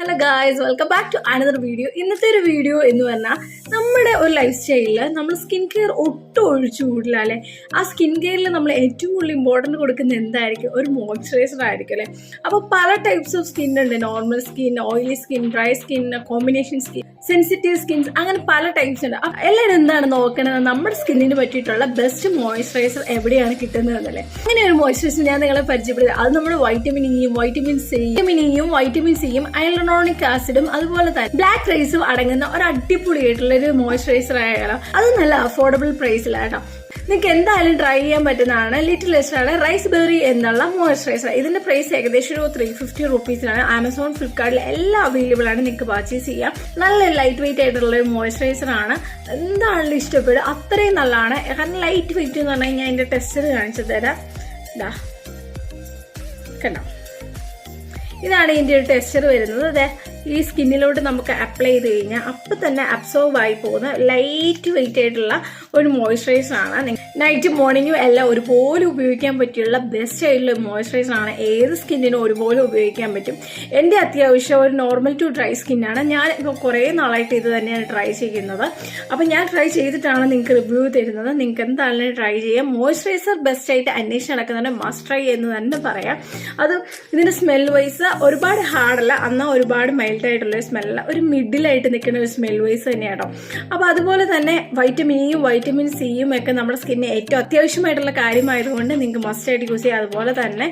Hello guys welcome back to another video ഇന്നത്തെ ഒരു video എന്ന് പറഞ്ഞാൽ നമ്മുടെ ഒരു ലൈഫ് സ്റ്റൈലിൽ നമ്മൾ സ്കിൻ കെയർ ഒട്ടും ഒഴിച്ചു കൂടില്ല അല്ലേ? ആ സ്കിൻ കെയറിൽ നമ്മൾ ഏറ്റവും കൂടുതൽ ഇമ്പോർട്ടന്റ് കൊടുക്കുന്നത് എന്തായിരിക്കും? ഒരു മോയ്സ്ചറൈസർ ആയിരിക്കും അല്ലേ? അപ്പോൾ പല ടൈപ്സ് ഓഫ് സ്കിൻ ഉണ്ട്. Normal skin oily skin dry skin combination skin sensitive skins അങ്ങനെ പല ടൈപ്സ് ഉണ്ട്. എല്ലാവരും എന്താണ് നോക്കണത്? നമ്മുടെ സ്കിന്നിന് പറ്റിയിട്ടുള്ള ബെസ്റ്റ് മോയ്സ്ചറൈസർ എവിടെയാണ് കിട്ടുന്നത് എന്നല്ലേ അങ്ങനെ ഒരു മോയ്സ്ചറൈസർ ഞാൻ നിങ്ങളെ പരിചയപ്പെടുത്തി. അത് നമ്മൾ വൈറ്റമിൻ ഇയും വൈറ്റമിൻ സി വൈറ്റമിൻ സിയും വൈറ്റമിൻ സിയും ആസിഡും അതുപോലെ തന്നെ ബ്ലാക്ക് റൈസും അടങ്ങുന്ന ഒരു അടിപൊളിയായിട്ടുള്ള ഒരു മോയ്സ്ചറൈസർ ആയാലോ അത് നല്ല അഫോർഡബിൾ പ്രൈസിലാട്ടോ നിങ്ങൾക്ക് എന്തായാലും ട്രൈ ചെയ്യാൻ പറ്റുന്നതാണ് ലിറ്റിൽ എസ്റ്റാണ് റൈസ് ബെറി എന്നുള്ള മോയ്സ്ചറൈസർ ഇതിന്റെ പ്രൈസ് ഏകദേശം ഒരു ത്രീ ഫിഫ്റ്റി റുപ്പീസിലാണ് ആമസോൺ ഫ്ലിപ്കാർട്ടിൽ എല്ലാം അവൈലബിൾ ആണ് നിങ്ങൾക്ക് പർച്ചേസ് ചെയ്യാം. നല്ല ലൈറ്റ് വെയിറ്റ് ആയിട്ടുള്ള ഒരു മോയ്സ്ചറൈസർ ആണ്. എന്താണെങ്കിലും ഇഷ്ടപ്പെടും അത്രയും നല്ലതാണ്. കാരണം ലൈറ്റ് വെയിറ്റ് എന്ന് പറഞ്ഞാൽ ഞാൻ അതിന്റെ ടെസ്റ്റർ കാണിച്ചു തരാം. കണ്ടോ? ഇതാണ് ഇതിന്റെ ഒരു ടെക്സ്ചർ വരുന്നത്. അതെ ഈ സ്കിന്നിലോട്ട് നമുക്ക് അപ്ലൈ ചെയ്ത് കഴിഞ്ഞാൽ അപ്പം തന്നെ അബ്സോർവ് ആയി പോകുന്ന ലൈറ്റ് വെയിറ്റ് ആയിട്ടുള്ള ഒരു മോയ്സ്ചറൈസർ ആണ്. നൈറ്റും മോർണിംഗും എല്ലാം ഒരുപോലെ ഉപയോഗിക്കാൻ പറ്റിയുള്ള ബെസ്റ്റ് ആയിട്ടുള്ള മോയ്സ്ചറൈസർ ആണ് ഏത് സ്കിന്നിനും ഒരുപോലെ ഉപയോഗിക്കാൻ പറ്റും. എന്റെ അത്യാവശ്യം ഒരു നോർമൽ ടു ഡ്രൈ സ്കിന്നാണ് ഞാൻ ഇപ്പോൾ കുറേ നാളായിട്ട് ഇത് തന്നെയാണ് ട്രൈ ചെയ്യുന്നത്. അപ്പം ഞാൻ ട്രൈ ചെയ്തിട്ടാണ് നിങ്ങൾക്ക് റിവ്യൂ തരുന്നത്. നിങ്ങൾക്ക് എന്താണ് ട്രൈ ചെയ്യാം. മോയ്സ്ചറൈസർ ബെസ്റ്റ് ആയിട്ട് അന്വേഷിച്ച് നടക്കുന്നുണ്ട് മസ്റ്റ് ട്രൈ എന്ന് തന്നെ പറയാം. അത് ഇതിന്റെ സ്മെൽ വൈസ് ഒരുപാട് ഹാർഡല്ല എന്നാൽ ഒരുപാട് മൈൽഡ് ആയിട്ടുള്ള ഒരു സ്മെല്ല ഒരു മിഡിലായിട്ട് നിൽക്കുന്ന ഒരു സ്മെൽ വൈസ് തന്നെയാട്ടോ. അപ്പോൾ അതുപോലെ തന്നെ വൈറ്റമിൻ ഇയും വൈറ്റമിൻ സിയും ഒക്കെ നമ്മുടെ സ്കിന്നിന് ഏറ്റവും അത്യാവശ്യമായിട്ടുള്ള കാര്യമായതുകൊണ്ട് നിങ്ങൾക്ക് മസ്റ്റ് ആയിട്ട് യൂസ് ചെയ്യാം. അതുപോലെ തന്നെ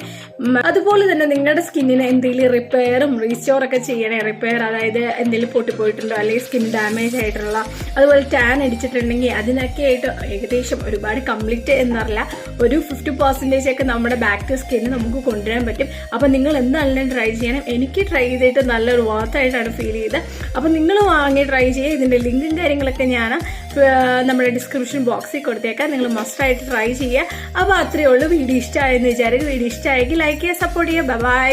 അതുപോലെ തന്നെ നിങ്ങളുടെ സ്കിന്നിന് എന്തെങ്കിലും റിപ്പയറും റീസ്റ്റോർ ഒക്കെ ചെയ്യണേ. റിപ്പയർ അതായത് എന്തെങ്കിലും പൊട്ടിപ്പോയിട്ടുണ്ടോ? അല്ലെങ്കിൽ സ്കിൻ ഡാമേജ് ആയിട്ടുള്ള അതുപോലെ ടാൻ അടിച്ചിട്ടുണ്ടെങ്കിൽ അതിനൊക്കെ ആയിട്ട് ഏകദേശം ഒരുപാട് കംപ്ലീറ്റ് എന്നറിയില്ല. ഒരു ഫിഫ്റ്റി പെർസെന്റേജ് ഒക്കെ നമ്മുടെ ബാക്ക് ടു സ്കിന്നിന് നമുക്ക് കൊണ്ടുവരാൻ പറ്റും. അപ്പം നിങ്ങൾ എന്തായാലും ട്രൈ ചെയ്യണം. എനിക്ക് ട്രൈ ചെയ്തിട്ട് നല്ലൊരു വാർത്തായിട്ടാണ് ഫീൽ ചെയ്ത്. അപ്പോൾ നിങ്ങൾ വാങ്ങി ട്രൈ ചെയ്യുക ഇതിന്റെ ലിങ്കും കാര്യങ്ങളൊക്കെ ഞാൻ നമ്മുടെ ഡിസ്ക്രിപ്ഷൻ ബോക്സിൽ കൊടുത്തേക്കാം. നിങ്ങൾ മസ്റ്റായിട്ട് ട്രൈ ചെയ്യുക അപ്പോൾ അത്രയേ ഉള്ളൂ. വീഡിയോ ഇഷ്ടമായെന്ന് വിചാരിക്കും വീഡിയോ ഇഷ്ടമായെങ്കിൽ ലൈക്ക് ചെയ്യുക സപ്പോർട്ട് ചെയ്യുക. ബൈ